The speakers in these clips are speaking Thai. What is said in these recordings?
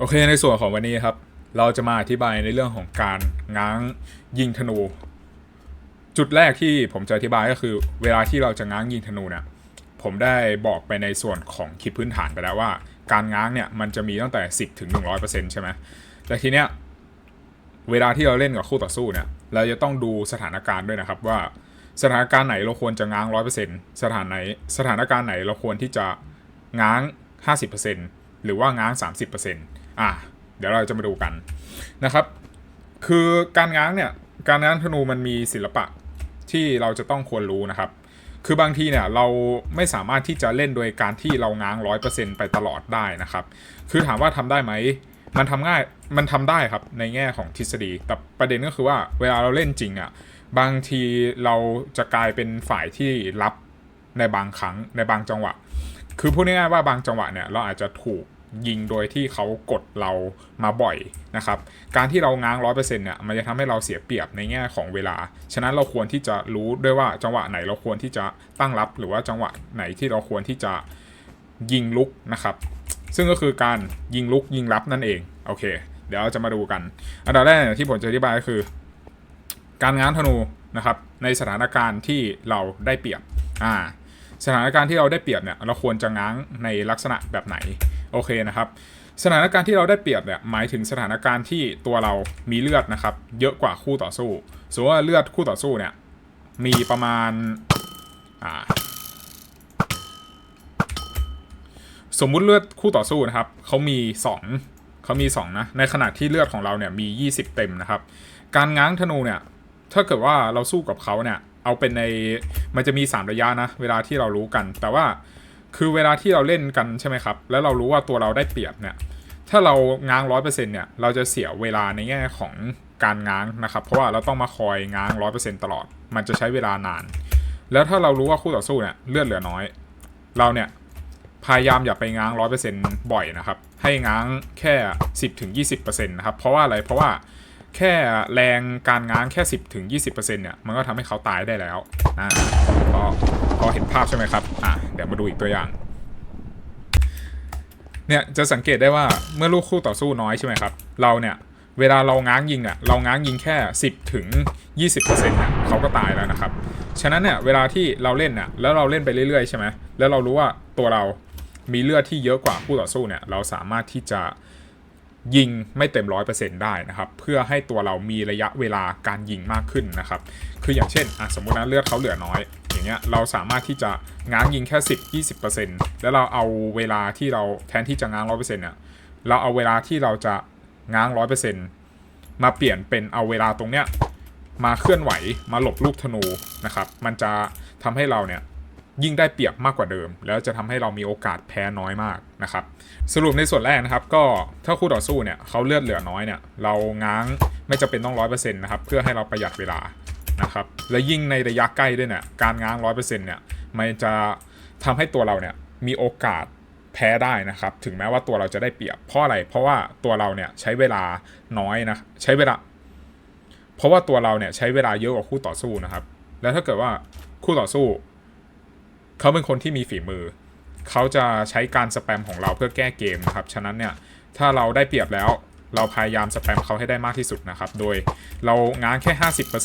โอเคในส่วนของวันนี้ครับ เราจะมาอธิบายในเรื่องของการง้างยิงธนู จุดแรกที่ผมจะอธิบายก็คือ เวลาที่เราจะง้างยิงธนูเนี่ยผมได้บอกไปในส่วนของคลิปพื้นฐานไปแล้วว่า การง้างเนี่ยมันจะมีตั้งแต่ 10ถึง100%ใช่ไหมแต่ทีเนี้ยเวลาที่เราเล่นกับคู่ต่อสู้เนี่ยเราจะต้องดูสถานการณ์ด้วยนะครับว่าสถานการณ์ไหนเราควรจะง้าง 100%สถานไหนสถานการณ์ไหนเราควรที่จะง้าง 50%หรือว่าง้าง 30% อะเดี๋ยวเราจะมาดูกันนะครับ คือการง้างเนี่ยการง้างธนูมันมีศิลปะที่เราจะต้องควรรู้นะครับ คือบางทีเนี่ยเราไม่สามารถที่จะเล่นโดยการที่เราง้าง100%ไปตลอดได้นะครับ คือถามว่าทำได้ไหมมันทำง่ายมันทำได้ครับในแง่ของทฤษฎี แต่ประเด็นก็คือว่าเวลาเราเล่นจริงอะบางทีเราจะกลายเป็นฝ่ายที่รับในบางครั้งในบางจังหวะ คือพูดง่ายๆว่าบางจังหวะเนี่ยเราอาจจะถูก ยิงโดยที่เขากดเรามาบ่อยนะครับ การที่เราง้างร้อยเปอร์เซ็นต์เนี่ยมันจะทำให้เราเสียเปรียบในแง่ของเวลา ฉะนั้นเราควรที่จะรู้ด้วยว่าจังหวะไหนเราควรที่จะตั้งรับ หรือว่าจังหวะไหนที่เราควรที่จะยิงลุกนะครับ ซึ่งก็คือการยิงลุกยิงรับนั่นเอง โอเค เดี๋ยวเราจะมาดูกัน อันดับแรกที่ผมจะอธิบายก็คือ การง้างธนูนะครับ ในสถานการณ์ที่เราได้เปรียบ อ่า สถานการณ์ที่เราได้เปรียบเนี่ย เราควรจะง้างในลักษณะแบบไหน โอเคนะครับสถานการณ์ที่เราได้เปรียบเนี่ยหมายถึงสถานการณ์ที่ตัวเรามีเลือดนะครับ เยอะกว่าคู่ต่อสู้สมมติว่าเลือดคู่ต่อสู้เนี่ยมีประมาณอ่าสมมุติเลือดคู่ต่อสู้นะครับเขามี 2เขามี2นะในขณะที่เลือดของเราเนี่ยมี 20 เต็มนะครับ การง้างธนูเนี่ยถ้าเกิดว่าเราสู้กับเขาเนี่ยเอาเป็นในมันจะมี 3 ระยะนะ เวลาที่เรารู้กัน แต่ว่า คือเวลาที่เราเล่นกันใช่ไหมครับ แล้วเรารู้ว่าตัวเราได้เปรียบเนี่ย ถ้าเราง้างร้อยเปอร์เซ็นต์เนี่ย เราจะเสียเวลาในแง่ของการง้างนะครับ เพราะว่าเราต้องมาคอยง้างร้อยเปอร์เซ็นต์ตลอด มันจะใช้เวลานาน แล้วถ้าเรารู้ว่าคู่ต่อสู้เนี่ยเลือดเหลือน้อย เราเนี่ยพยายามอย่าไปง้างร้อยเปอร์เซ็นต์บ่อยนะครับ ให้ง้างแค่สิบถึงยี่สิบเปอร์เซ็นต์นะครับ เพราะว่าอะไร เพราะว่าแค่แรงการง้างแค่10ถึง20%เปอร์เซ็นต์เนี่ย มันก็ทำให้เขาตายได้แล้วอ่าพอพอ เห็นภาพใช่ไหมครับ อะ เดี๋ยวมาดูอีกตัวอย่าง เนี่ยจะสังเกตได้ว่าเมื่อลูกคู่ต่อสู้น้อยใช่ไหมครับ เราเนี่ยเวลาเราง้างยิงอะเราง้างยิงแค่ 10ถึง20%เนี่ยเขาก็ตายแล้วนะครับ ฉะนั้นเนี่ยเวลาที่เราเล่นน่ะแล้วเราเล่นไปเรื่อยๆใช่ไหมแล้วเรารู้ว่าตัวเรามีเลือดที่เยอะกว่าคู่ต่อสู้เนี่ยเราสามารถที่จะยิงไม่เต็มร้อยเปอร์เซ็นต์ได้นะครับ เพื่อให้ตัวเรามีระยะเวลาการยิงมากขึ้นนะครับ คืออย่างเช่นอะสมมตินะเลือดเขาเหลือน้อย เงี้ยเราสามารถที่จะง้างยิงแค่ 10 20%แล้วเราเอาเวลาที่เราแทนที่จะง้างร้อยเปอร์เซ็นต์เนี่ยเราเอาเวลาที่เราจะง้างร้อยเปอร์เซ็นต์มาเปลี่ยนเป็นเอาเวลาตรงเนี้ยมาเคลื่อนไหวมาหลบลูกธนูนะครับ มันจะทำให้เราเนี่ยยิ่งได้เปรียบมากกว่าเดิม แล้วจะทำให้เรามีโอกาสแพ้น้อยมากนะครับ สรุปในส่วนแรกนะครับ ก็ถ้าคู่ต่อสู้เนี่ยเขาเลือดเหลือน้อยเนี่ยเราง้างไม่จะเป็นต้องร้อยเปอร์เซ็นต์นะครับเพื่อให้เราประหยัดเวลา นะครับ และยิ่งในระยะใกล้ด้วยเนี่ย การง้างร้อยเปอร์เซ็นต์เนี่ย มันจะทำให้ตัวเราเนี่ยมีโอกาสแพ้ได้นะครับ ถึงแม้ว่าตัวเราจะได้เปรียบ เพราะอะไร เพราะว่าตัวเราเนี่ยใช้เวลาน้อยนะ ใช้เวลา เพราะว่าตัวเราเนี่ยใช้เวลาเยอะกว่าคู่ต่อสู้นะครับ แล้วถ้าเกิดว่าคู่ต่อสู้ เขาเป็นคนที่มีฝีมือ เขาจะใช้การสแปมของเราเพื่อแก้เกมครับ ฉะนั้นเนี่ย ถ้าเราได้เปรียบแล้ว เราพยายามสแปมเขาให้ได้มากที่สุดนะครับ โดยเราง้างแค่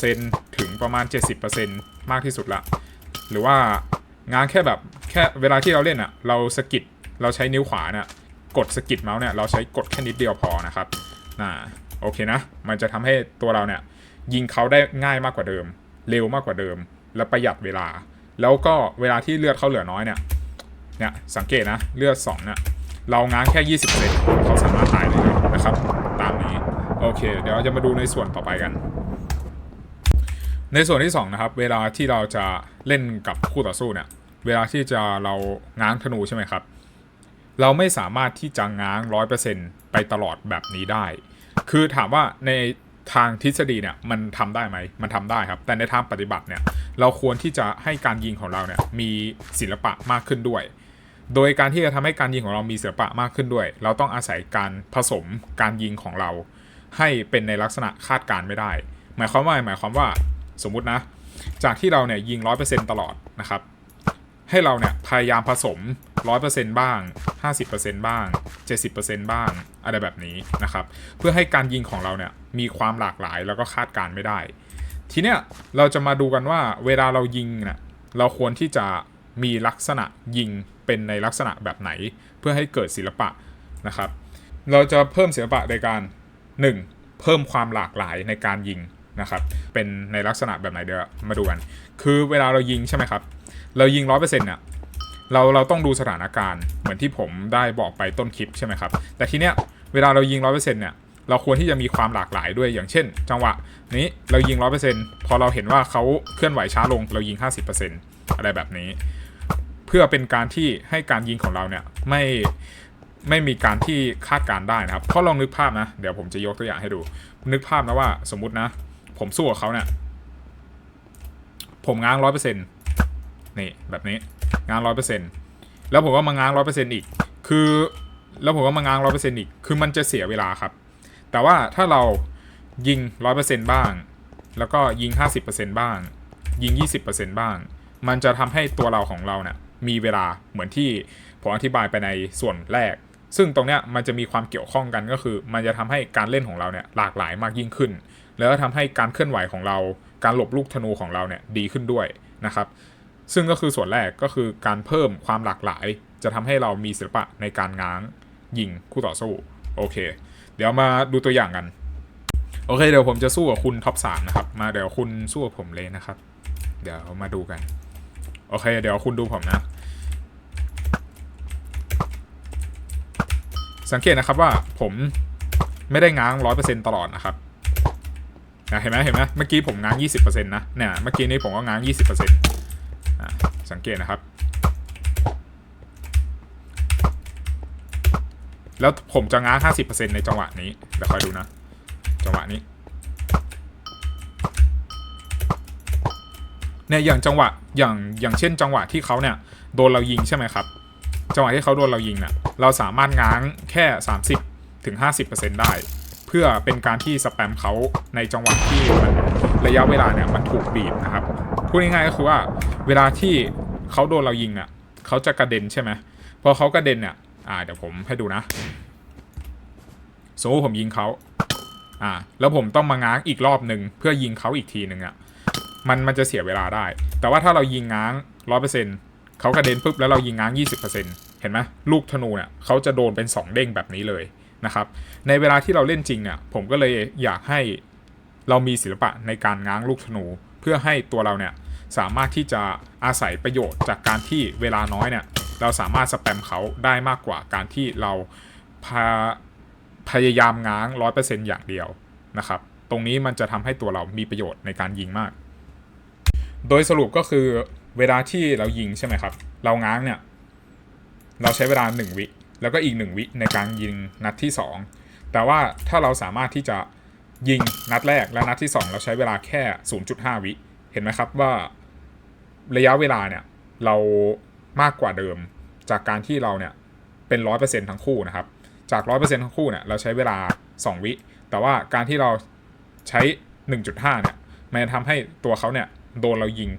50%ถึงประมาณ 70%มากที่สุดละ หรือว่าง้างแค่แบบแค่เวลาที่เราเล่นอะ่ะ เราสกิดเราใช้นิ้วขวาเนี่ยกดสกิดเมาส์เนี่ยเราใช้กดแค่นิดเดียวพอนะครับน่าโอเคนะ มันจะทำให้ตัวเราเนี่ยยิงเขาได้ง่ายมากกว่าเดิม เร็วมากกว่าเดิม และประหยัดเวลา แล้วก็เวลาที่เลือดเขาเหลือน้อยเนี่ยเนี่ยสังเกตนะเลือด2เนี่ยเราง้างแค่ 20%เขาสามารถตายได้เลยนะครับ โอเค เดี๋ยวเราจะมาดูในส่วนต่อไปกัน ในส่วนที่2นะครับ เวลาที่เราจะเล่นกับคู่ต่อสู้เนี่ย เวลาที่จะเราง้างธนูใช่ไหมครับ เราไม่สามารถที่จะง้าง100%ไปตลอดแบบนี้ได้ คือถามว่าในทางทฤษฎีเนี่ยมันทำได้ไหม มันทำได้ครับ แต่ในทางปฏิบัติเนี่ยเราควรที่จะให้การยิงของเราเนี่ยมีศิลปะมากขึ้นด้วย โดยการที่จะทำให้การยิงของเรามีศิลปะมากขึ้นด้วย เราต้องอาศัยการผสมการยิงของเรา ให้เป็นในลักษณะคาดการไม่ได้ หมายความว่าหมายความว่าสมมุตินะ จากที่เราเนี่ยยิง 100%ตลอดนะครับ ให้เราเนี่ยพยายามผสม 100%บ้าง 50%บ้าง 70%บ้าง อะไรแบบนี้นะครับ เพื่อให้การยิงของเราเนี่ยมีความหลากหลายแล้วก็คาดการไม่ได้ ทีเนี้ยเราจะมาดูกันว่าเวลาเรายิงเนี่ยเราควรที่จะมีลักษณะยิงเป็นในลักษณะแบบไหน เพื่อให้เกิดศิลปะนะครับ เราจะเพิ่มศิลปะในการ 1. เพิ่มความหลากหลายในการยิงนะครับ เป็นในลักษณะแบบไหนเดี๋ยวมาดูกัน คือเวลาเรายิงใช่ไหมครับ เรายิงร้อยเปอร์เซ็นต์เนี่ยเราเราต้องดูสถานการณ์เหมือนที่ผมได้บอกไปต้นคลิปใช่ไหมครับ แต่ทีเนี้ยเวลาเรายิงร้อยเปอร์เซ็นต์เนี่ยเราควรที่จะมีความหลากหลายด้วยอย่างเช่น จังหวะนี้เรายิงร้อยเปอร์เซ็นต์พอเราเห็นว่าเขาเคลื่อนไหวช้าลงเรายิงห้าสิบเปอร์เซ็นต์อะไรแบบนี้ เพื่อเป็นการที่ให้การยิงของเราเนี่ยไม่ ไม่มีการที่คาดการได้นะครับเพราลองนึกภาพนะ เดี๋ยวผมจะยกตัวอย่างให้ดู นึกภาพนะว่าสมมุตินะ ผมสู้กับเขาเนี่ยผมง้างร้อยเปอร์เซ็นต์นี่แบบนี้ง้างร้อยเปอร์เซ็นต์แล้วผมก็มาง้างร้อยเปอร์เซ็นต์อีก คือแล้วผมก็มาง้างร้อยเปอร์เซ็นต์อีก คือมันจะเสียเวลาครับ แต่ว่าถ้าเรายิงร้อยเปอร์เซ็นต์บ้าง แล้วก็ยิงห้าสิบเปอร์เซ็นต์บ้าง ยิงยี่สิบเปอร์เซ็นต์บ้าง มันจะทำให้ตัวเราของเราเนี่ยมีเวลาเหมือนที่ผมอธิบายไปในส่วนแรก ซึ่งตรงเนี้ยมันจะมีความเกี่ยวข้องกันก็คือ มันจะทำให้การเล่นของเราเนี่ยหลากหลายมากยิ่งขึ้น แล้วก็ทำให้การเคลื่อนไหวของเรา การหลบลูกธนูของเราเนี่ยดีขึ้นด้วยนะครับ ซึ่งก็คือส่วนแรกก็คือการเพิ่มความหลากหลาย จะทำให้เรามีศิลปะในการง้างยิงคู่ต่อสู้โอเค เดี๋ยวมาดูตัวอย่างกันโอเคเดี๋ยวผมจะสู้กับคุณท็อปสามนะครับ มาเดี๋ยวคุณสู้กับผมเลยนะครับ เดี๋ยวมาดูกัน โอเค เดี๋ยวคุณดูผมนะ สังเกตนะครับว่าผมไม่ได้ง้างร้อยเปอร์เซ็นต์ตลอดนะครับนะเห็นไหมเห็นไหมเมื่อกี้ผมง้างยี่สิบเปอร์เซ็นต์นะเนี่ยเมื่อกี้นี้ผมก็ง้างยี่สิบเปอร์เซ็นต์สังเกตนะครับ แล้วผมจะง้างห้าสิบเปอร์เซ็นต์ในจังหวะนี้เดี๋ยวคอยดูนะ จังหวะนี้เนี่ยอย่างจังหวะอย่างอย่างเช่นจังหวะที่เขาเนี่ยโดนเรายิงใช่ไหมครับ จังหวะที่เขาโดนเรายิงนี่ยเราสามารถง้างแค่ 30ถึง50%ได้ เพื่อเป็นการที่สแปมเขาในจังหวะที่มันระยะเวลาเนี่ยมันถูกบีบนะครับพูดง่ายๆก็คือว่าเวลาที่เขาโดนเรายิงเนี่ยเขาจะกระเด็นใช่ไหมพอเขากระเด็นเนี่ยอ่าเดี๋ยวผมให้ดูนะสมมติผมยิงเขาอ่าแล้วผมต้องมาง้างอีกรอบหนึ่งเพื่อยิงเขาอีกทีหนึ่งอะมันมันจะเสียเวลาได้ แต่ว่าถ้าเรายิงง้างร้อยเปอร์เซ็นต์ เขากระเด็นปุ๊บแล้วเรายิงง้าง 20%เห็นไหมลูกธนูเนี่ยเขาจะโดนเป็น 2 เด้งแบบนี้เลยนะครับในเวลาที่เราเล่นจริงเนี่ยผมก็เลยอยากให้เรามีศิลปะในการง้างลูกธนู เพื่อให้ตัวเราเนี่ยสามารถที่จะอาศัยประโยชน์จากการที่เวลาน้อยเนี่ยเราสามารถสแปมเขาได้มากกว่าการที่เราพาพยายามง้าง 100%อย่างเดียวนะครับ ตรงนี้มันจะทำให้ตัวเรามีประโยชน์ในการยิงมาก โดยสรุปก็คือ เวลาที่เรายิงใช่ไหมครับ เราง้างเนี่ย เราใช้เวลา 1 วิ แล้วก็อีก 1 วิในการยิงนัดที่ 2 แต่ว่าถ้าเราสามารถที่จะยิงนัดแรกและนัดที่ 2 เราใช้เวลาแค่ 0.5 วิ เห็นไหมครับว่าระยะเวลาเนี่ย เรามากกว่าเดิม จากการที่เราเนี่ยเป็น 100%ทั้งคู่นะครับ จาก 100%ทั้งคู่เนี่ยเราใช้เวลา 2 วิ แต่ว่าการที่เราใช้ 1.5 เนี่ย มันจะทำให้ตัวเขาเนี่ยโดนเรายิง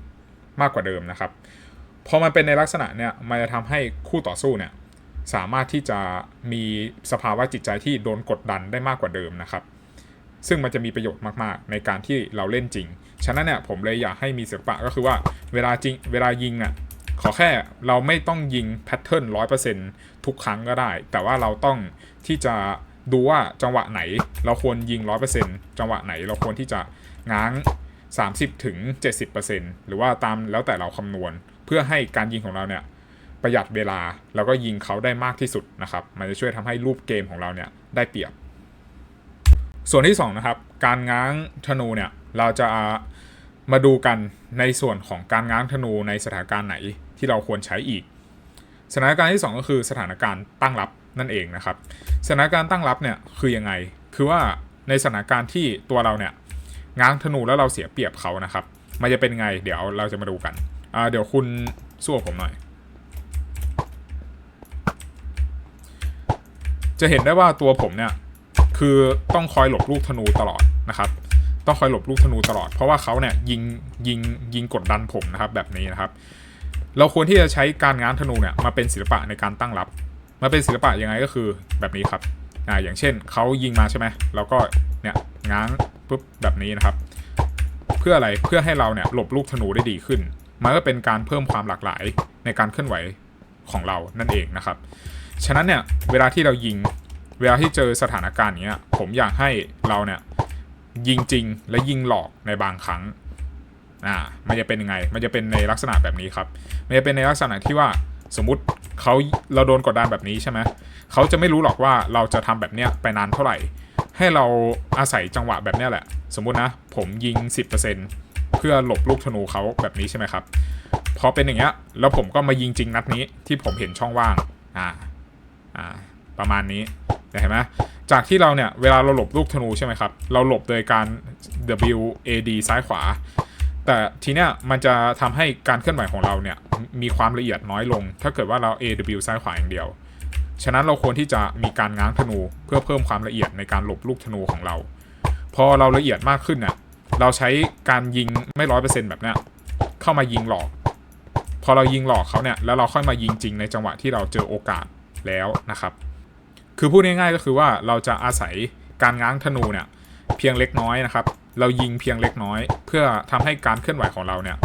มากกว่าเดิมนะครับ พอมันเป็นในลักษณะเนี่ยมันจะทำให้คู่ต่อสู้เนี่ยสามารถที่จะมีสภาวะจิตใจที่โดนกดดันได้มากกว่าเดิมนะครับ ซึ่งมันจะมีประโยชน์มากๆ ในการที่เราเล่นจริง ฉะนั้นเนี่ยผมเลยอยากให้มีศิลปะก็คือว่าเวลาจริงเวลายิงอะขอแค่เราไม่ต้องยิงแพทเทิร์นร้อยเปอร์เซ็นทุกครั้งก็ได้ แต่ว่าเราต้องที่จะดูว่าจังหวะไหน เราควรยิงร้อยเปอร์เซ็นจังหวะไหนเราควรที่จะง้าง 30ถึง70%หรือว่าตามแล้วแต่เราคำนวณ เพื่อให้การยิงของเราเนี่ยประหยัดเวลาแล้วก็ยิงเขาได้มากที่สุดนะครับ มันจะช่วยทำให้รูปเกมของเราเนี่ยได้เปรียบ ส่วนที่2นะครับการง้างธนูเนี่ยเราจะมาดูกันในส่วนของการง้างธนูในสถานการณ์ไหนที่เราควรใช้อีก สถานการณ์ที่ 2 ก็คือสถานการณ์ตั้งรับนั่นเองนะครับ สถานการณ์ตั้งรับเนี่ยคือยังไง คือว่าในสถานการณ์ที่ตัวเราเนี่ย ง้างธนูแล้วเราเสียเปรียบเขานะครับ มันจะเป็นไง เดี๋ยวเราจะมาดูกันอ่าเดี๋ยวคุณสู้ผมหน่อย จะเห็นได้ว่าตัวผมเนี่ย คือต้องคอยหลบลูกธนูตลอดนะครับ ต้องคอยหลบลูกธนูตลอด เพราะว่าเขาเนี่ยยิงยิงยิงกดดันผมนะครับ แบบนี้นะครับ เราควรที่จะใช้การง้างธนูเนี่ยมาเป็นศิลปะในการตั้งรับมาเป็นศิลปะยังไงก็คือแบบนี้ครับอ่าอย่างเช่นเขายิงมาใช่ไหมเราก็ เนี่ยง้างปุ๊บแบบนี้นะครับ เพื่ออะไรเพื่อให้เราเนี่ยหลบลูกธนูได้ดีขึ้น มันก็เป็นการเพิ่มความหลากหลายในการเคลื่อนไหวของเรานั่นเองนะครับ ฉะนั้นเนี่ยเวลาที่เรายิงเวลาที่เจอสถานการณ์เนี้ยผมอยากให้เราเนี่ยยิงจริงและยิงหลอกในบางครั้งอ่ามันจะเป็นยังไง มันจะเป็นในลักษณะแบบนี้ครับ มันจะเป็นในลักษณะที่ว่าสมมุติเขาเราโดนกดดันแบบนี้ใช่ไหมเขาจะไม่รู้หรอกว่าเราจะทำแบบเนี้ยไปนานเท่าไหร่ ให้เราอาศัยจังหวะแบบนี้แหละ สมมุตินะ ผมยิง 10%เพื่อหลบลูกธนูเขาแบบนี้ใช่ไหมครับ พอเป็นอย่างเงี้ยแล้วผมก็มายิงจริงนัดนี้ที่ผมเห็นช่องว่าง อ่า อ่า ประมาณนี้เห็นไหมจากที่เราเนี่ย เวลาเราหลบลูกธนูใช่ไหมครับ เราหลบโดยการ W A D ซ้ายขวา แต่ทีเนี้ยมันจะทำให้การเคลื่อนไหวของเราเนี่ย มีความละเอียดน้อยลง ถ้าเกิดว่าเรา A W ซ้ายขวาอย่างเดียว ฉะนั้นเราควรที่จะมีการง้างธนูเพื่อเพิ่มความละเอียดในการหลบลูกธนูของเรา พอเราละเอียดมากขึ้นเนี่ยเราใช้การยิงไม่ร้อยเปอร์เซ็นต์แบบเนี้ยเข้ามายิงหลอก พอเรายิงหลอกเขาเนี่ยแล้วเราค่อยมายิงจริงในจังหวะที่เราเจอโอกาสแล้วนะครับ คือพูดง่ายๆก็คือว่าเราจะอาศัยการง้างธนูเนี่ยเพียงเล็กน้อยนะครับ เรายิงเพียงเล็กน้อย เพื่อทำให้การเคลื่อนไหวของเราเนี่ย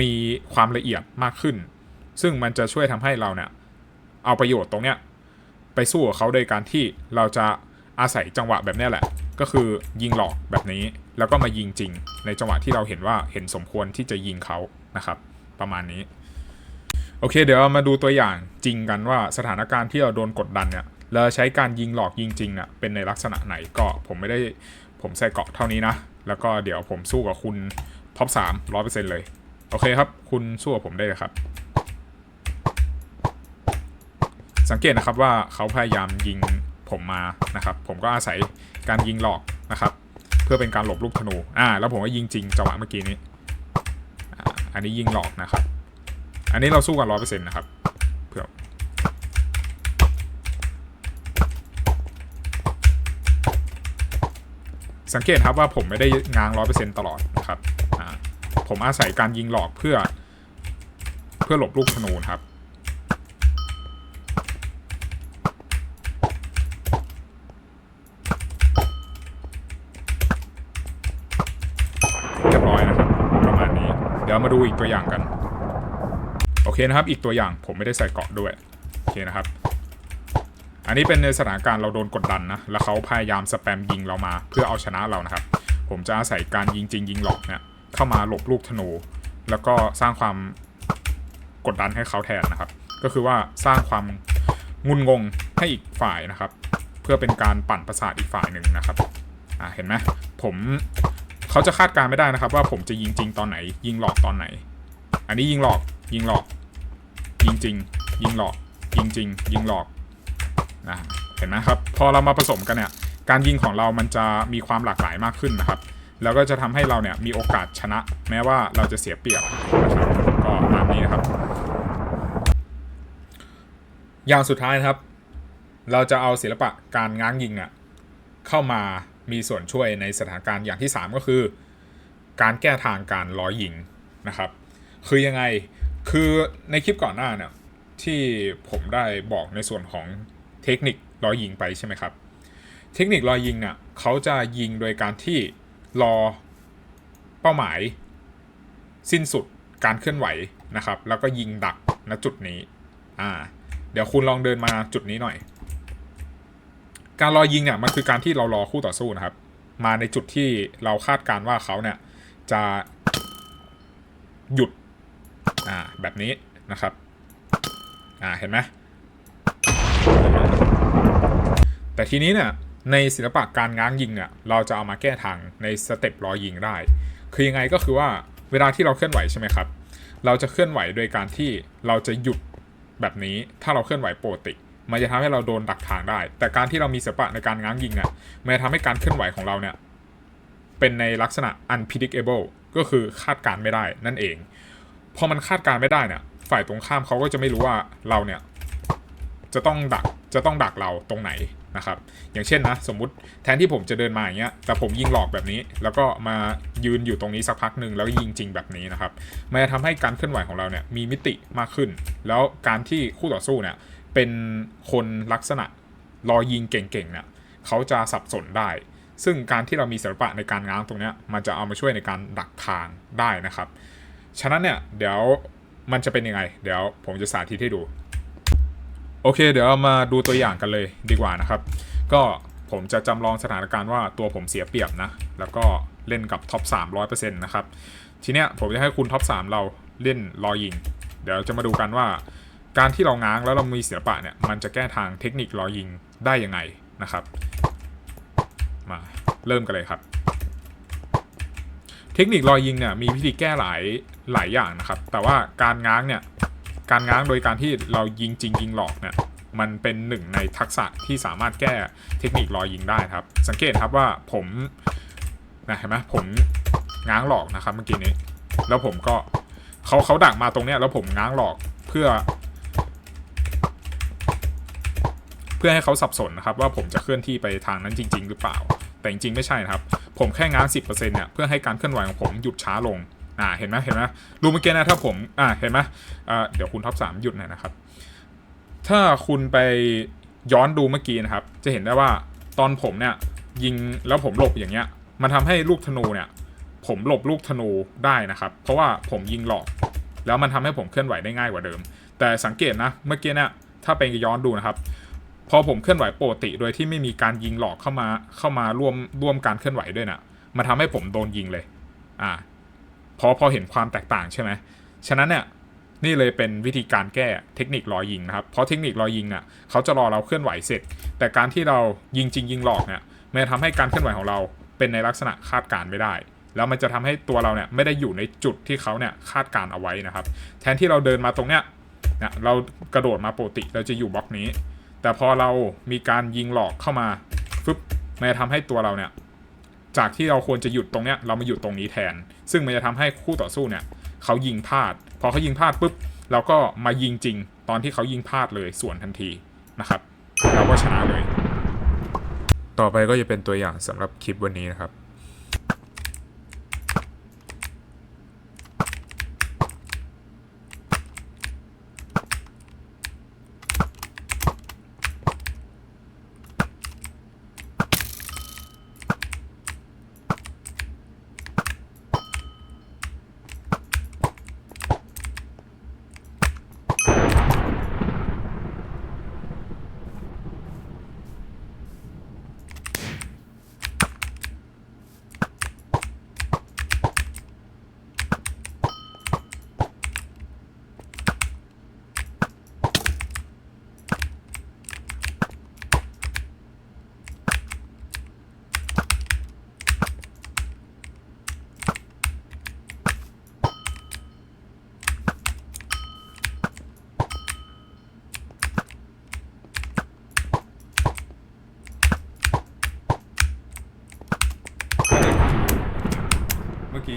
มีความละเอียดมากขึ้น ซึ่งมันจะช่วยทำให้เราเนี่ยเอาประโยชน์ตรงเนี้ย ไปสู้กับเขาโดยการที่เราจะอาศัยจังหวะแบบนี้แหละ ก็คือยิงหลอกแบบนี้ แล้วก็มายิงจริง ในจังหวะที่เราเห็นว่าเห็นสมควรที่จะยิงเขานะครับ ประมาณนี้ โอเค เดี๋ยวามาดูตัวอย่างจริงกันว่าสถานการณ์ที่เราโดนกดดันเนี่ยเราใช้การยิงหลอกยิงจริงอะเป็นในลักษณะไหนก็ผมไม่ได้ผมใส่เกาะเท่านี้นะ แล้วก็เดี๋ยวผมสู้กับคุณท็อปสามร้อยเปอร์เซ็นต์เลย โอเคครับ คุณสู้กับผมได้เลยครับ สังเกตนะครับว่าเขาพยายามยิงผมมานะครับ ผมก็อาศัยการยิงหลอกนะครับ เพื่อเป็นการหลบลูกธนูอ่าแล้วผมก็ยิงจริงจังหวะเมื่อกี้นี้อันนี้ยิงหลอกนะครับ อันนี้เราสู้กันร้อยเปอร์เซ็นต์นะครับเพื่อสังเกตครับว่าผมไม่ได้ง้างร้อยเปอร์เซ็นต์ตลอดนะครับอ่าผมอาศัยการยิงหลอกเพื่อ เพื่อหลบลูกธนูครับร้อยนะครับ ประมาณนี้ เดี๋ยวมาดูอีกตัวอย่างกัน โอเคนะครับ อีกตัวอย่างผมไม่ได้ใส่เกาะด้วย โอเคนะครับ อันนี้เป็นในสถานการณ์เราโดนกดดันนะ แล้วเขาพยายามสแปมยิงเรามาเพื่อเอาชนะเรานะครับ ผมจะอาศัยการยิงจริงยิงหลอกเนี่ยเข้ามาหลบลูกธนู แล้วก็สร้างความกดดันให้เขาแทนนะครับ ก็คือว่าสร้างความงุนงงให้อีกฝ่ายนะครับ เพื่อเป็นการปั่นประสาทอีกฝ่ายหนึ่งนะครับ อ่าเห็นไหมผม เขาจะคาดการณ์ไม่ได้นะครับ ว่าผมจะยิงจริงตอนไหน ยิงหลอกตอนไหน อันนี้ยิงหลอก ยิงหลอก ยิงจริง ยิงหลอก ยิงจริง ยิงหลอกนะเห็นไหมครับ พอเรามาผสมกันเนี่ย การยิงของเรามันจะมีความหลากหลายมากขึ้นนะครับ แล้วก็จะทำให้เราเนี่ยมีโอกาสชนะ แม้ว่าเราจะเสียเปรียบนะครับก็ตามนี้นะครับ อย่างสุดท้ายนะครับ เราจะเอาศิลปะการง้างยิงเนี่ยเข้ามา มีส่วนช่วยในสถานการณ์อย่างที่ 3 ก็คือ การแก้ทางการล้อยิงนะครับ คือยังไงคือในคลิปก่อนหน้าเนี่ยที่ผมได้บอกในส่วนของเทคนิคล้อยิงไปใช่ไหมครับ เทคนิคล้อยิงเนี่ยเขาจะยิงโดยการที่รอเป้าหมาย สิ้นสุดการเคลื่อนไหวนะครับ แล้วก็ยิงดักณจุดนี้อ่าเดี๋ยวคุณลองเดินมาจุดนี้หน่อย การรอยิงเนี่ยมันคือการที่เรารอคู่ต่อสู้นะครับ มาในจุดที่เราคาดการณ์ว่าเขาเนี่ยจะหยุดอ่าแบบนี้นะครับอ่าเห็นไหมแต่ทีนี้เนี่ยในศิลปะการง้างยิงเนี่ยเราจะเอามาแก้ทางในสเต็ปรอยิงได้ คือยังไงก็คือว่าเวลาที่เราเคลื่อนไหวใช่ไหมครับ เราจะเคลื่อนไหวโดยการที่เราจะหยุดแบบนี้ถ้าเราเคลื่อนไหวปกติ มันจะทำให้เราโดนดักทางได้ แต่การที่เรามีศิลปะในการง้างยิงเนี่ยมันจะทำให้การเคลื่อนไหวของเราเนี่ยเป็นในลักษณะ unpredictable ก็คือคาดการ์ไม่ได้นั่นเอง พอมันคาดการ์ไม่ได้เนี่ย ฝ่ายตรงข้ามเขาก็จะไม่รู้ว่าเราเนี่ยจะต้องดักจะต้องดักเราตรงไหนนะครับ อย่างเช่นนะสมมุติแทนที่ผมจะเดินมาอย่างเงี้ยแต่ผมยิงหลอกแบบนี้ แล้วก็มายืนอยู่ตรงนี้สักพักหนึ่งแล้วก็ยิงจริงแบบนี้นะครับมันจะทำให้การเคลื่อนไหวของเราเนี่ยมีมิติมากขึ้น แล้วการที่คู่ต่อสู้เนี่ย เป็นคนลักษณะรอยิงเก่งๆเนี่ยเขาจะสับสนได้ ซึ่งการที่เรามีศิลปะในการง้างตรงนี้มันจะเอามาช่วยในการดักทางได้นะครับ ฉะนั้นเนี่ยเดี๋ยวมันจะเป็นยังไง เดี๋ยวผมจะสาธิตให้ดู โอเค เดี๋ยวเรามาดูตัวอย่างกันเลยดีกว่านะครับ ก็ผมจะจำลองสถานการณ์ว่าตัวผมเสียเปรียบนะ แล้วก็เล่นกับท็อป3 0 0%นะครับ ทีเนี้ยผมจะให้คุณท็อป3เราเล่นรอยิง เดี๋ยวจะมาดูกันว่า การที่เราง้างแล้วเรามีศิลปะเนี่ยมันจะแก้ทางเทคนิครอยิงได้ยังไงนะครับ มาเริ่มกันเลยครับ เทคนิครอยยิงเนี่ยมีวิธีแก้หลายหลายอย่างนะครับ แต่ว่าการง้างเนี่ยการง้างโดยการที่เรายิงจริงยิงหลอกเนี่ยมันเป็นหนึ่งในทักษะที่สามารถแก้เทคนิครอยยิงได้ครับ สังเกตครับว่าผมนะเห็นไหมผมง้างหลอกนะครับเมื่อกี้นี้ แล้วผมก็เขาเขาดักมาตรงเนี้ยแล้วผมง้างหลอกเพื่อ เพื่อให้เขาสับสนนะครับว่าผมจะเคลื่อนที่ไปทางนั้นจริง ๆ หรือเปล่า แต่จริงๆไม่ใช่นะครับ ผมแค่ง้าง 10%เนี่ยเพื่อให้การเคลื่อนไหวของผมหยุดช้าลงอ่าเห็นไหมเห็นไหมรูเมื่อกี้นะถ้าผมอ่าเห็นไหมอ่าเดี๋ยวคุณท็อปสามหยุดหน่อยนะครับ ถ้าคุณไปย้อนดูเมื่อกี้นะครับ จะเห็นได้ว่าตอนผมเนี่ยยิงแล้วผมหลบอย่างเงี้ย มันทำให้ลูกธนูเนี่ย ผมหลบลูกธนูได้นะครับ เพราะว่าผมยิงหลอกแล้วมันทำให้ผมเคลื่อนไหวได้ง่ายกว่าเดิม แต่สังเกตนะเมื่อกี้เนี่ยถ้าไปย้อนดูนะครับ พอผมเคลื่อนไหวปกติ โดยที่ไม่มีการยิงหลอกเข้ามาเข้ามาร่วมร่วมการเคลื่อนไหวด้วยนะ่ะมันทำให้ผมโดนยิงเลย อ่า พอพอเห็นความแตกต่างใช่ไหมฉะนั้นเนี่ยนี่เลยเป็นวิธีการแก้เทคนิครอยยิงนะครับ เพราะเทคนิครอยยิงอะเขาจะรอเราเคลื่อนไหวเสร็จ แต่การที่เรายิงจริงยิงหลอกเนี่ยมันจะทำให้การเคลื่อนไหวของเราเป็นในลักษณะคาดการไม่ได้ แล้วมันจะทำให้ตัวเราเนี่ยไม่ได้อยู่ในจุดที่เขาเนี่ยคาดการเอาไว้นะครับ แทนที่เราเดินมาตรงเนี้ยนี่ยเรากระโดดมาปกติเราจะอยู่บล็อกนี้ แต่พอเรามีการยิงหลอกเข้ามาฟึบมันจะทำให้ตัวเราเนี่ยจากที่เราควรจะหยุดตรงเนี้ยเรามาหยุดตรงนี้แทน ซึ่งมันจะทำให้คู่ต่อสู้เนี่ยเขายิงพลาด พอเขายิงพลาดปุ๊บเราก็มายิงจริง ตอนที่เขายิงพลาดเลยส่วนทันทีนะครับเราก็ชนะเลย ต่อไปก็จะเป็นตัวอย่างสำหรับคลิปวันนี้นะครับ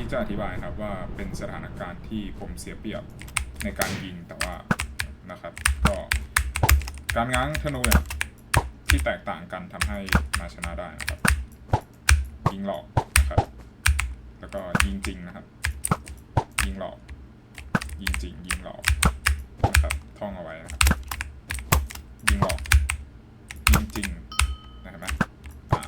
นี้จะอธิบายครับว่าเป็นสถานการณ์ที่ผมเสียเปรียบในการยิงแต่ว่านะครับ ก็การง้างธนูเนี่ยที่แตกต่างกันทำให้มาชนะได้นะครับ ยิงหลอกนะครับ แล้วก็ยิงจริงนะครับ ยิงหลอก ยิงจริงยิงหลอกนะครับท่องเอาไว้นะครับ ยิงหลอก ยิงจริงนะครับนะอ่า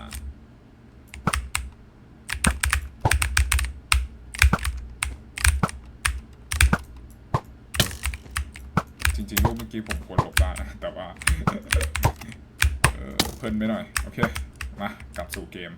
จริงๆรูปเมื่ อกี้ผมควรหลบได้นะแต่ว่าเออเพลินไปหน่อย โอเค มากลับสู่เกม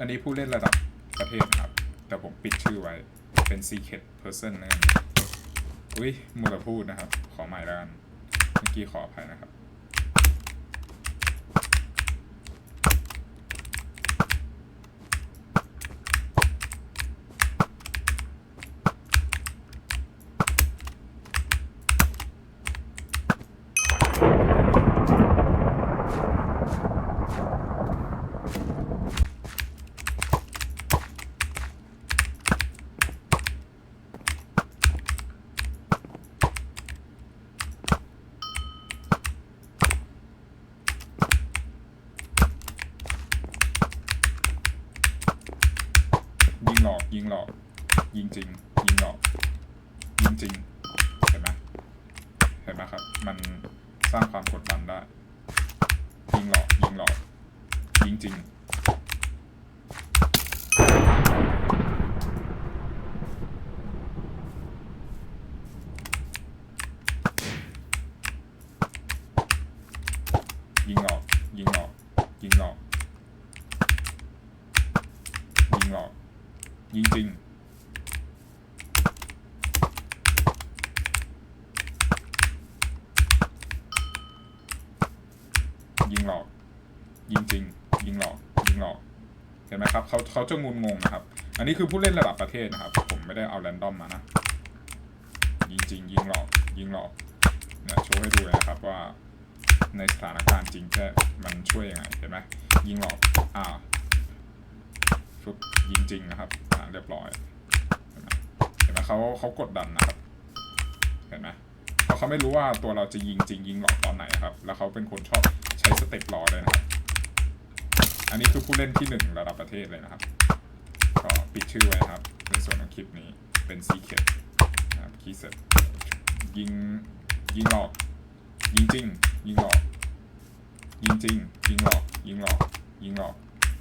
อันนี้ผู้เล่นระดับประเทศครับ แต่ผมปิดชื่อไว้เป็น secret person นั่นอุ้ยมัวแต่พูดนะครับ ขอใหม่แล้วกัน เมื่อกี้ขออภัยนะครับ ยิง หลอกยิงหลอก ยิงจริง ยิงหลอก ยิงจริง เห็นไหมเห็นไหมครับ มันสร้างความกดดันได้ ยิงหลอก ยิงหลอก ยิงจริง ยิงหลอก ยิงหลอก ยิงหลอก ยิงหลอก ยิง จริงยิงหลอก ยิงจริง ยิงหลอก ยิงหลอก เห็นไหมครับเขาเขาจะงุนงงนะครับ อันนี้คือผู้เล่นระดับประเทศนะครับ ผมไม่ได้เอาแรนดอมมานะ ยิงจริง ยิงหลอก ยิงหลอกเนี่ยโชว์ให้ดูเลยนะครับว่าในสถานการณ์จริงแค่มันช่วยยังไง เห็นไหมยิงหลอก อ่า ฟึบยิงจริงนะครับอ่าเรียบร้อยเห็นไหมเขาเขากดดันนะครับเห็นไหมเพราะเขาไม่รู้ว่าตัวเราจะยิงจริงยิงหลอกตอนไหนครับ แล้วเขาเป็นคนชอบใช้สเต็ปรอเลยนะครับ อันนี้คือผู้เล่นที่หนึ่งระดับประเทศเลยนะครับ ก็ปิดชื่อไว้นะครับ ในส่วนของคลิปนี้เป็นซีเคดนะครับคีย์เซ็ตยิงยิงหลอกยิงจริง ยิงหลอก ยิงจริง ยิงหลอก ยิงหลอก ยิงหลอก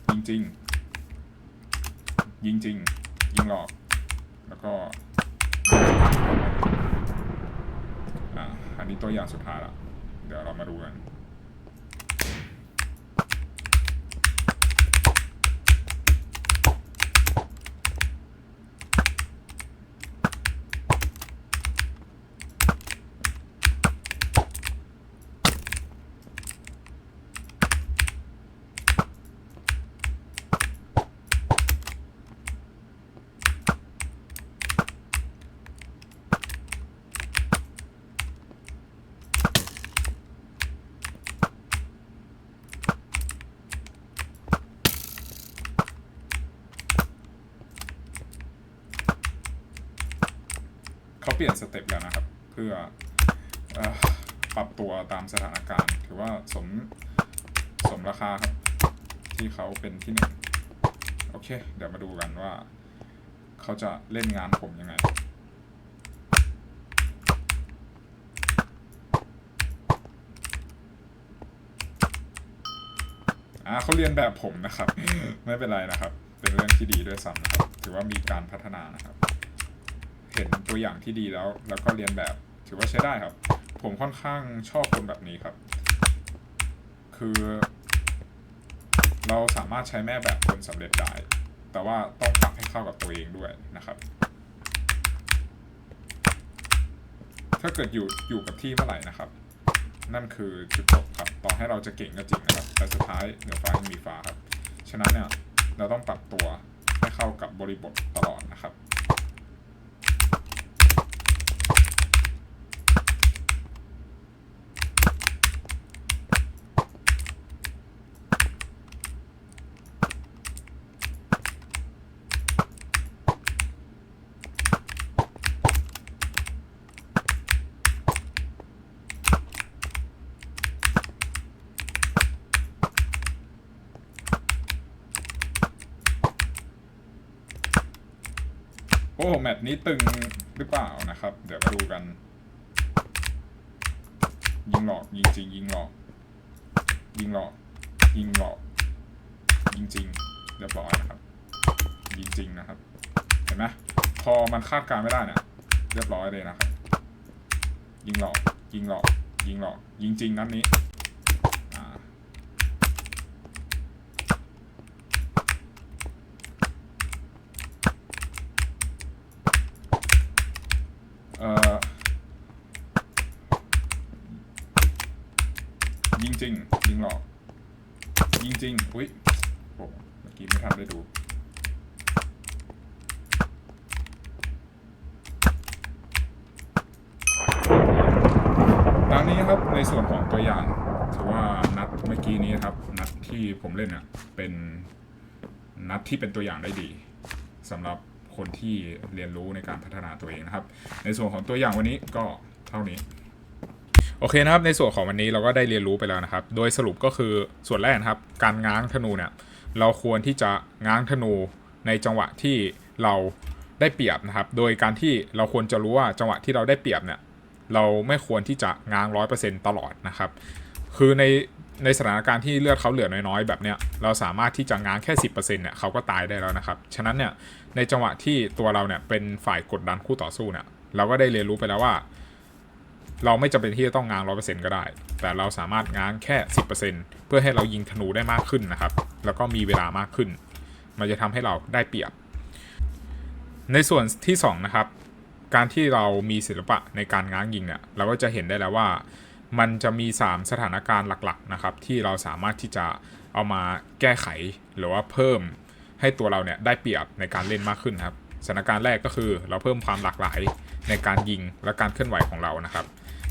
ยิงจริง ยิงจริง ยิงหลอก แล้วก็อันนี้ตัวอย่างสุดท้ายละเดี๋ยวเรามาดูกัน เปลี่ยนสเต็ปแล้วนะครับ เพื่อเออปรับตัวตามสถานการณ์ ถือว่าสมสมราคาครับ ที่เขาเป็นที่หนึ่งโอเค เดี๋ยวมาดูกันว่า เขาจะเล่นงานผมยังไงอ่าเขาเรียนแบบผมนะครับ ไม่เป็นไรนะครับ เป็นเรื่องที่ดีด้วยซ้ำนะครับ ถือว่ามีการพัฒนานะครับ เห็นตัวอย่างที่ดีแล้ว แล้วก็เรียนแบบถือว่าใช้ได้ครับ ผมค่อนข้างชอบคนแบบนี้ครับ คือ เราสามารถใช้แม่แบบคนสำเร็จได้ แต่ว่าต้องปรับให้เข้ากับตัวเองด้วยนะครับ ถ้าเกิดอยู่อยู่กับที่เมื่อไหร่นะครับ นั่นคือจุดจบครับต่อให้เราจะเก่งก็จริงนะครับ แต่สุดท้ายเหนือฟ้ายังมีฟ้าครับ ฉะนั้นเนี่ยเราต้องปรับตัวให้เข้ากับบริบทตลอดนะครับ โอ้แมตช์นี้ตึงหรือเปล่านะครับ เดี๋ยวมาดูกัน ยิงหลอกยิงจริงยิงหลอก ยิงหลอก ยิงหลอก ยิงจริงเรียบร้อยนะครับ ยิงจริงนะครับ เห็นไหมพอมันคาดการไม่ได้เนี่ยเรียบร้อยเลยนะครับ ยิงหลอก ยิงหลอก ยิงหลอก ยิงจริงนัดนี้อ่า เอ่อ ยิง จริง ยิงหลอกยิงจริง อุ้ยโอ้เมื่อกี้ไม่ทันได้ดู ตามนี้ครับในส่วนของตัวอย่างถือว่านัดเมื่อกี้นี้นะครับ นัดที่ผมเล่นเนี่ยเป็นนัดที่เป็นตัวอย่างได้ดีสำหรับคนที่เรียนรู้ในการพัฒนาตัวเองนะครับ ในส่วนของตัวอย่างวันนี้ก็เท่านี้ โอเคนะครับในส่วนของวันนี้เราก็ได้เรียนรู้ไปแล้วนะครับ โดยสรุปก็คือส่วนแรกนะครับ การง้างธนูเนี่ยเราควรที่จะง้างธนูในจังหวะที่เราได้เปรียบนะครับ โดยการที่เราควรจะรู้ว่าจังหวะที่เราได้เปรียบเนี่ยเราไม่ควรที่จะง้างร้อยเปอร์เซ็นต์ตลอดนะครับ คือในในสถานการณ์ที่เลือดเขาเหลือน้อยๆ แบบเนี้ยเราสามารถที่จะง้างแค่ 10%เนี่ยเขาก็ตายได้แล้วนะครับ ฉะนั้นเนี่ยในจังหวะที่ตัวเราเนี่ยเป็นฝ่ายกดดันคู่ต่อสู้เนี่ยเราก็ได้เรียนรู้ไปแล้วว่า เราไม่จำเป็นที่จะต้องง้างร้อยเปอร์เซ็นต์ก็ได้ แต่เราสามารถง้างแค่10%เพื่อให้เรายิงธนูได้มากขึ้นนะครับ แล้วก็มีเวลามากขึ้น มันจะทำให้เราได้เปรียบ ในส่วนที่สองนะครับ การที่เรามีศิลปะในการง้างยิงเนี่ย เราก็จะเห็นได้แล้วว่า มันจะมี 3 สถานการณ์หลักๆนะครับ ที่เราสามารถที่จะเอามาแก้ไขหรือว่าเพิ่มให้ตัวเราเนี่ยได้เปรียบในการเล่นมากขึ้นครับสถานการณ์แรกก็คือเราเพิ่มความหลากหลายในการยิงและการเคลื่อนไหวของเรานะครับ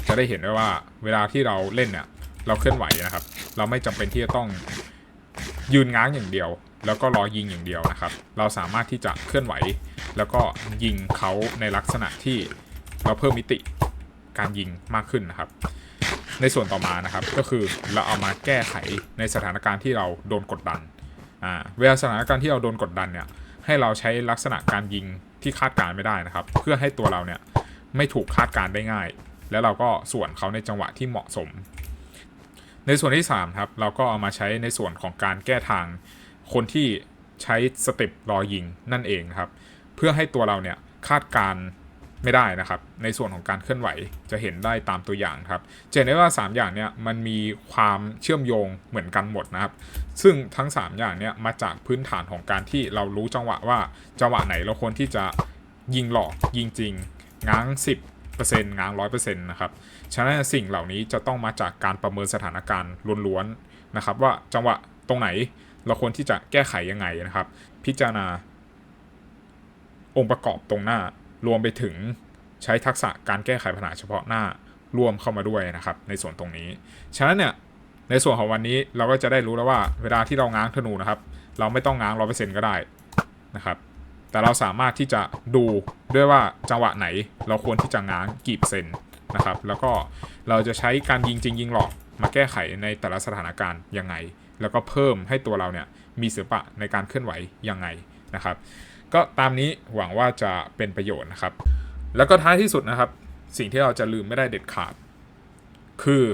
จะได้เห็นได้ว่าเวลาที่เราเล่นเนี่ยเราเคลื่อนไหวนะครับ เราไม่จำเป็นที่จะต้องยืนง้างอย่างเดียว แล้วก็รอยิงอย่างเดียวนะครับ เราสามารถที่จะเคลื่อนไหว แล้วก็ยิงเขาในลักษณะที่เราเพิ่มมิติการยิงมากขึ้นนะครับ ในส่วนต่อมานะครับก็คือเราเอามาแก้ไขในสถานการณ์ที่เราโดนกดดันอ่าเวลาสถานการณ์ที่เราโดนกดดันเนี่ยให้เราใช้ลักษณะการยิงที่คาดการไม่ได้นะครับ เพื่อให้ตัวเราเนี่ยไม่ถูกคาดการได้ง่าย แล้วเราก็ส่วนเขาในจังหวะที่เหมาะสม ในส่วนที่3ครับเราก็เอามาใช้ในส่วนของการแก้ทางคนที่ใช้สเต็ปรอยิงนั่นเองครับ เพื่อให้ตัวเราเนี่ยคาดการณ์ไม่ได้นะครับ ในส่วนของการเคลื่อนไหวจะเห็นได้ตามตัวอย่างครับจะเห็นได้ว่า 3 อย่างเนี่ยมันมีความเชื่อมโยงเหมือนกันหมดนะครับ ซึ่งทั้ง 3 อย่างเนี่ยมาจากพื้นฐานของการที่เรารู้จังหวะว่าจังหวะไหนเราควรที่จะยิงหลอกยิงจริงง้าง 10 ง้าง 100%นะครับ ฉะนั้นสิ่งเหล่านี้จะต้องมาจากการประเมินสถานการณ์ล้วนๆนะครับ ว่าจังหวะตรงไหนเราควรที่จะแก้ไขยังไงนะครับ พิจารณา องค์ประกอบตรงหน้ารวมไปถึงใช้ทักษะการแก้ไขปัญหาเฉพาะหน้ารวมเข้ามาด้วยนะครับ ในส่วนตรงนี้ ฉะนั้นเนี่ยในส่วนของวันนี้เราก็จะได้รู้แล้วว่า เวลาที่เราง้างธนูนะครับ เราไม่ต้องง้างร้อเปอร์เซ็นต์ก็ได้นะครับ แต่เราสามารถที่จะดูด้วยว่าจังหวะไหน เราควรที่จะง้างกี่เปอร์เซ็นต์นะครับ แล้วก็เราจะใช้การยิงจริงยิงหลอกมาแก้ไขในแต่ละสถานการณ์ยังไง แล้วก็เพิ่มให้ตัวเราเนี่ยมีศิลปะในการเคลื่อนไหวยังไงนะครับ ก็ตามนี้หวังว่าจะเป็นประโยชน์นะครับ แล้วก็ท้ายที่สุดนะครับ สิ่งที่เราจะลืมไม่ได้เด็ดขาด คือ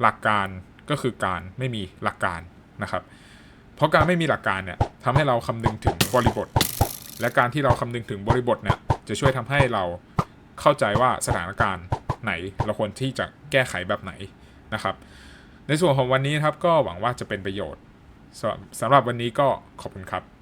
หลักการก็คือการไม่มีหลักการนะครับ เพราะการไม่มีหลักการเนี่ยทำให้เราคำนึงถึงบริบท และการที่เราคำนึงถึงบริบทเนี่ยจะช่วยทำให้เราเข้าใจว่าสถานการณ์ไหนเราควรที่จะแก้ไขแบบไหนนะครับ ในส่วนของวันนี้ครับก็หวังว่าจะเป็นประโยชน์สำหรับวันนี้ก็ขอบคุณครับ